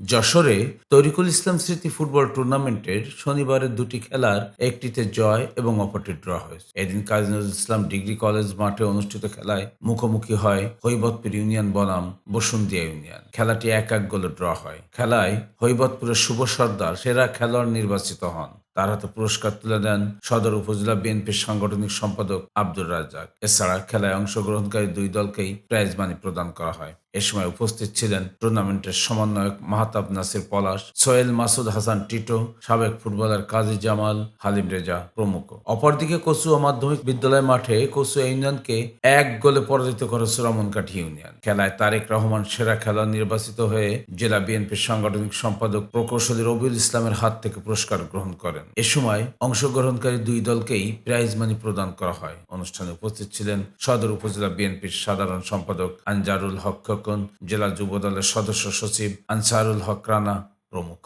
যশোরে তরিকুল ইসলাম স্মৃতি ফুটবল টুর্নামেন্টের শনিবারের দুটি খেলার একটিতে জয় এবং অপরটি ড্র হয়েছে। এদিন কাজী নজরুল ইসলাম ডিগ্রি কলেজ মাঠে অনুষ্ঠিত খেলায় মুখোমুখি হয় হৈবতপুর ইউনিয়ন বনাম বসুন্দিয়া ইউনিয়ন। খেলাটি এক এক গোলে ড্র হয়। খেলায় হৈবতপুরের শুভ সর্দার, সেরা খেলোয়াড় নির্বাচিত হন। তার হাতে পুরস্কার তুলে দেন সদর উপজেলা বিএনপির সাংগঠনিক সম্পাদক আব্দুর রাজ্জাক। এছাড়া খেলায় অংশগ্রহণকারী দুই দলকেই প্রাইজ মানি প্রদান করা হয়। এ সময় উপস্থিত ছিলেন টুর্নামেন্টের সমন্বয়ক মাহতাব নাসির পলাশ সোহেল মাসুদ হাসান টিটো, সাবেক ফুটবলার কাজী জামাল, হালিম রেজা প্রমুখ। অপরদিকে কচুয়া মাধ্যমিক বিদ্যালয় মাঠে কচুয়া ইউনিয়নকে এক গোলে পরাজিত করে সুরামনকাঠি ইউনিয়ন। খেলায় তারেক রহমান সেরা খেলা নির্বাচিত হয়ে জেলা বিএনপির সাংগঠনিক সম্পাদক প্রকৌশলী রবিউল ইসলামের হাত থেকে পুরস্কার গ্রহণ করেন। এ সময় অংশগ্রহণকারী দুই দলকেই প্রাইজ মানি প্রদান করা হয়। অনুষ্ঠানে উপস্থিত ছিলেন সদর উপজেলা বিএনপির সাধারণ সম্পাদক আনজারুল হক খোকন, জেলা যুব দলের সদস্য সচিব আনসারুল হক রানা প্রমুখ।